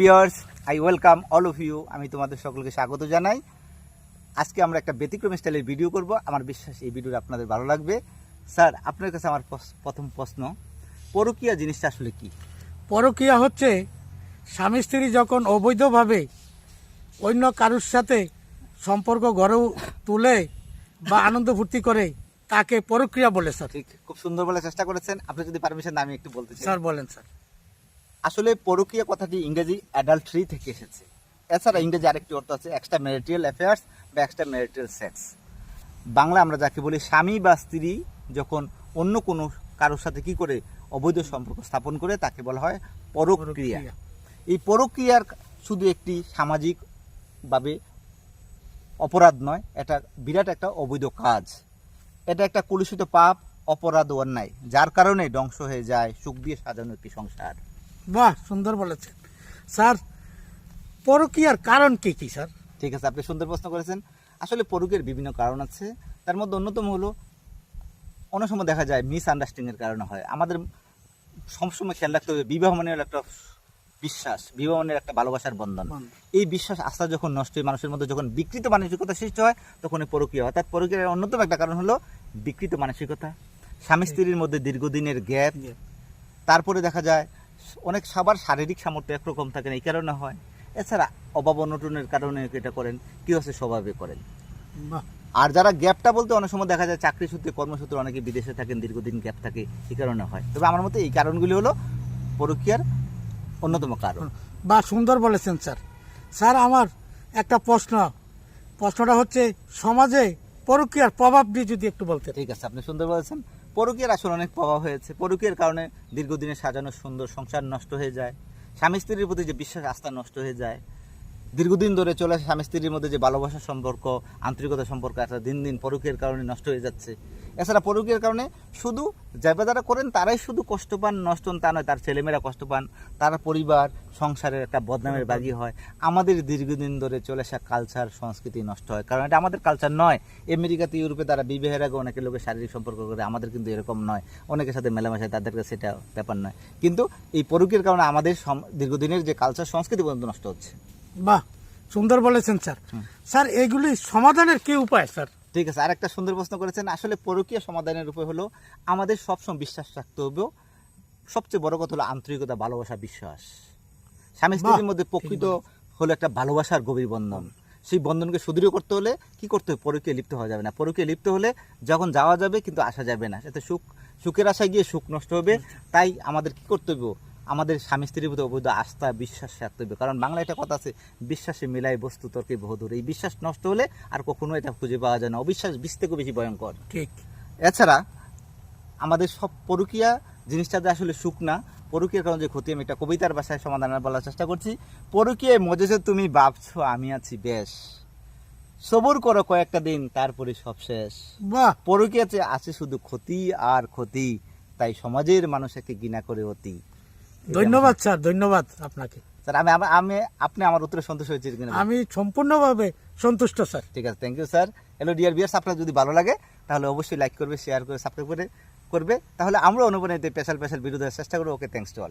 Viewers I welcome all of you আমি তোমাদের সকলকে স্বাগত জানাই। আজকে আমরা একটা ব্যতিক্রম স্টাইলের ভিডিও করব। আমার বিশ্বাস এই ভিডিওটা আপনাদের ভালো লাগবে। স্যার আপনার কাছে আমার প্রথম প্রশ্ন পরকীয়া জিনিসটা আসলে কি? পরকীয়া হচ্ছে স্বামী স্ত্রী যখন অবৈধভাবে অন্য কারুর সাথে সম্পর্ক গড়ে তুলে বা আনন্দ ফুর্তি করে তাকে পরক্রিয়া বলে স্যার ঠিক খুব সুন্দর বলে চেষ্টা করেছেন। আপনি যদি পারমিশন আমি একটু বলতে চাই। স্যার বলেন স্যার আসলে পরকীয়া কথাটি ইংরেজি অ্যাডাল্ট্রি থেকে এসেছে। এছাড়া ইংরেজি আরেকটি অর্থ আছে এক্সট্রা ম্যারিটাল অ্যাফেয়ার্স বা এক্সট্রা ম্যারিটাল সেক্স বাংলা আমরা যাকে বলি স্বামী বা স্ত্রী যখন অন্য কোনো কারোর সাথে কি করে অবৈধ সম্পর্ক স্থাপন করে তাকে বলা হয় পরক্রিয়া। এই পরক্রিয়ার শুধু একটি সামাজিকভাবে অপরাধ নয় এটা বিরাট একটা অবৈধ কাজ। এটা একটা কলুষিত পাপ অপরাধ ও অন্যায় যার কারণে ধ্বংস হয়ে যায় সুখ দিয়ে সাজানো একটি সংসার। বাহ সুন্দর বলেছেন। স্যার পরকীয়ার কারণ কি কি স্যার? ঠিক আছে আপনি সুন্দর প্রশ্ন করেছেন। আসলে পরকের বিভিন্ন কারণ আছে। তার মধ্যে অন্যতম হলো অনেক সময় দেখা যায় মিস আন্ডারস্ট্যান্ডিংয়ের কারণে হয়। আমাদের সবসময় খেয়াল রাখতে হবে বিবাহ মানে একটা বিশ্বাস বিবাহ মানে একটা ভালোবাসার বন্ধন। এই বিশ্বাস আস্থা যখন নষ্ট হয় মানুষের মধ্যে যখন বিকৃত মানসিকতা সৃষ্টি হয় তখন এই পরকীয় হয়। অর্থাৎ পরকীয়ার অন্যতম একটা কারণ হলো বিকৃত মানসিকতা। স্বামী স্ত্রীর মধ্যে দীর্ঘদিনের গ্যাপ। তারপরে দেখা যায় অনেক সবার শারীরিক সামর্থ্য একরকম থাকে না এই কারণে হয়। এছাড়া অভাব অনটনের কারণে এটা করেন কি হচ্ছে স্বভাবে করেন। আর যারা গ্যাপটা বলতে অনেক সময় দেখা যায় চাকরি সূত্রে কর্মসূত্রে অনেকে বিদেশে থাকেন দীর্ঘদিন গ্যাপ থাকে এই কারণে হয়। তবে আমার মতে এই কারণগুলি হলো পরকীয়ার অন্যতম কারণ। বা সুন্দর বলেছেন স্যার। স্যার আমার একটা প্রশ্ন। প্রশ্নটা হচ্ছে সমাজে পরকীয়ার প্রভাব দিয়ে যদি একটু বলতে ঠিক আছে আপনি সুন্দর বলেছেন। পরকীয়ার আসলে অনেক প্রভাব হয়েছে। পরকীয়ার কারণে দীর্ঘদিনে সাজানো সুন্দর সংসার নষ্ট হয়ে যায়। স্বামী স্ত্রীর প্রতি যে বিশ্বাস, আস্থা নষ্ট হয়ে যায়। দীর্ঘদিন ধরে চলে স্বামী স্ত্রীর মধ্যে যে ভালোবাসার সম্পর্ক, আন্তরিকতা সম্পর্ক একটা দিন দিন পরকীয়ার কারণে নষ্ট হয়ে যাচ্ছে। এছাড়া পরকীয়ার কারণে শুধু যারা যারা করেন তারাই শুধু কষ্ট পান নষ্ট তা নয় তার ছেলেমেয়েরা কষ্ট পান তারা পরিবার সংসারের একটা বদনামের বাগি হয়। আমাদের দীর্ঘদিন ধরে চলে আসা কালচার সংস্কৃতি নষ্ট হয়। কারণ এটা আমাদের কালচার নয়। আমেরিকাতে ইউরোপে তারা বিবাহের আগে অনেকে লোকের শারীরিক সম্পর্ক করে আমাদের কিন্তু এরকম নয়। অনেকের সাথে মেলামেশায় তাদের কাছে সেটা ব্যাপার নয়। কিন্তু এই পরকীয়ার কারণে আমাদের দীর্ঘদিনের যে কালচার সংস্কৃতি পর্যন্ত নষ্ট হচ্ছে। বাহ! সুন্দর বলেছেন স্যার। স্যার এগুলি সমাধানের কি উপায় স্যার? ঠিক আছে আরেকটা সুন্দর প্রশ্ন করেছেন আসলে পরকীয়া সমাধানের উপায় হলো আমাদের সবসময় বিশ্বাস রাখতে হবে সবচেয়ে বড় কথা হলো আন্তরিকতা ভালোবাসা বিশ্বাস। স্বামী স্ত্রীর মধ্যে প্রকৃত হলো একটা ভালোবাসার গভীর বন্ধন। সেই বন্ধনকে সুদৃঢ় করতে হলে কি করতে হবে? পরকীয়া লিপ্ত হওয়া যাবে না। পরকীয়া লিপ্ত হলে যখন যাওয়া যাবে কিন্তু আসা যাবে না। এতে সুখ সুখের আশায় গিয়ে সুখ নষ্ট হবে। তাই আমাদের কি করতে হবে? আমাদের স্বামী স্ত্রীর প্রতি অবৈধ আস্থা বিশ্বাস রাখতে হবে কারণ বাংলা একটা কথা আছে বিশ্বাসে মিলাই বস্তু তর্কে বহুদূর। এই বিশ্বাস নষ্ট হলে আর কখনো এটা খুঁজে পাওয়া যায় না। অবিশ্বাস বিশ থেকে বেশি ভয়ঙ্কর। ঠিক। এছাড়া আমাদের সব পরকীয়া জিনিসটা যে আসলে সুখ না পরকীয়ার কারণে যে ক্ষতি আমি একটা কবিতার ভাষায় সমাধান বলার চেষ্টা করছি। পরকীয়ায় মজেছে তুমি ভাবছ আমি আছি বেশ। সবর করো কয়েকটা দিন তারপরে সব শেষ। বাহ! পরকীয়াতে আছে শুধু ক্ষতি আর ক্ষতি তাই সমাজের মানুষকে ঘৃণা করে অতি। ধন্যবাদ স্যার ধন্যবাদ আপনাকে। স্যার আমি আমি- আপনি আমার উত্তরে সন্তুষ্ট হয়েছি কিনা? আমি সম্পূর্ণভাবে সন্তুষ্ট স্যার। ঠিক আছে thank you sir hello dear viewers আপনার যদি ভালো লাগে তাহলে অবশ্যই লাইক করবে শেয়ার করে সাবস্ক্রাইব করে করবে। তাহলে আমরা অনুপ্রাণিত স্পেশাল স্পেশাল ভিডিও দেওয়ার চেষ্টা করব। Okay thanks to all